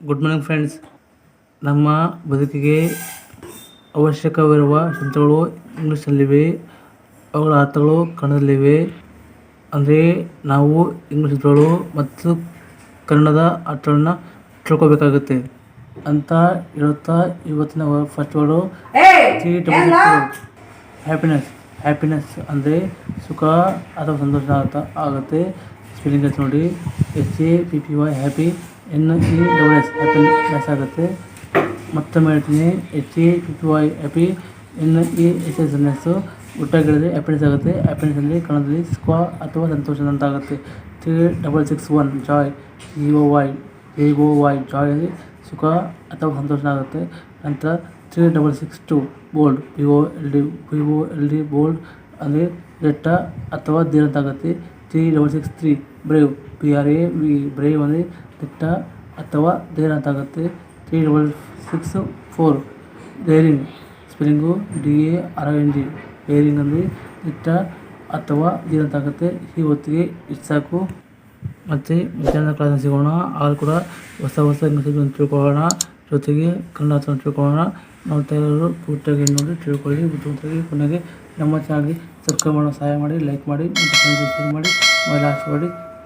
Good morning friends ನಮ್ಮ ಬದುಕಿಗೆ ಅವಶ್ಯಕವಿರುವ ಶಬ್ದಗಳು ಇಂಗ್ಲೀಷಲ್ಲಿವೆ ಅವುಗಳ ಅರ್ಥಗಳು ಕನ್ನಡದಲ್ಲಿವೆ. ಅಂದರೆ ನಾವು ಇಂಗ್ಲೀಷ್ ಶಬ್ದಗಳು ಮತ್ತು ಕನ್ನಡದ ಅರ್ಥಗಳನ್ನ ತಿಳ್ಕೊಬೇಕಾಗುತ್ತೆ ಅಂತ ಹೇಳುತ್ತಾ ಇವತ್ತಿನ first word three double happiness happiness ಅಂದರೆ ಸುಖ ಅಥವಾ ಸಂತೋಷ ಆಗುತ್ತೆ ಸ್ಪೆಲ್ಲಿಂಗ್ ನೋಡಿ. H A P P Y happy N E double S happiness ಆಗುತ್ತೆ. ಮತ್ತೊಮ್ಮೆ ಹೇಳ್ತೀನಿ, H P P Y AP N E S S N S ಒಟ್ಟಾಗಿಳಿದ್ರೆ happiness ಆಗುತ್ತೆ. ಹ್ಯಾಪಿನೆಸ್ ಅಂದರೆ ಕನ್ನಡದಲ್ಲಿ ಸುಖ ಅಥವಾ ಸಂತೋಷ ಅಂತ ಆಗುತ್ತೆ. Three double six one joy E O Y A O Y joy ಅಲ್ಲಿ ಸುಖ ಅಥವಾ ಸಂತೋಷ ಆಗುತ್ತೆ. ನಂತರ three double six two bold P O L D P O L D bold ಅಂದರೆ ಲೆಟ್ಟ ಅಥವಾ ಧೀರ ಅಂತ ಆಗುತ್ತೆ. Three double six three brave P R A V ಅಂದರೆ ದಿಟ್ಟ ಅಥವಾ ಆಗುತ್ತೆ. Three double six four daring spelling D A R N G daring ಅಂದರೆ ದಿಟ್ಟ ಅಥವಾ ಧೀರ ಅಂತ ಆಗುತ್ತೆ. ಈ ಹೊತ್ತಿಗೆ ಇಷ್ಟು ಸಾಕು. ಮತ್ತು ಮಧ್ಯಾಹ್ನ ಕಾಲ ಸಿಗೋಣ. ಆಗ ಕೂಡ ಹೊಸ ಹೊಸ ಇಂಗ್ಲೀಷ್ ತಿಳ್ಕೊಳ್ಳೋಣ. ಜೊತೆಗೆ ಕನ್ನಡ ತಿಳ್ಕೊಳ್ಳೋಣ. ನೋಡ್ತಾ ಇರೋರು ಪೂರ್ತಿಯಾಗಿ ನೋಡಿ, ತಿಳ್ಕೊಳ್ಳಿ. ಬುದ್ಧಿವಂತರಿಗೆ ಕೊನೆಗೆ ನಮ್ಮ ಚೆನ್ನಾಗಿ ಸಬ್ಸ್ಕ್ರೈಬ್ ಮಾಡೋ ಸಹಾಯ ಮಾಡಿ ಲೈಕ್ ಮಾಡಿ, ಮತ್ತು ಶೇರ್ ಮಾಡಿ. ಮೊಬೈಲ್ ಆಫ್ ಮಾಡಿ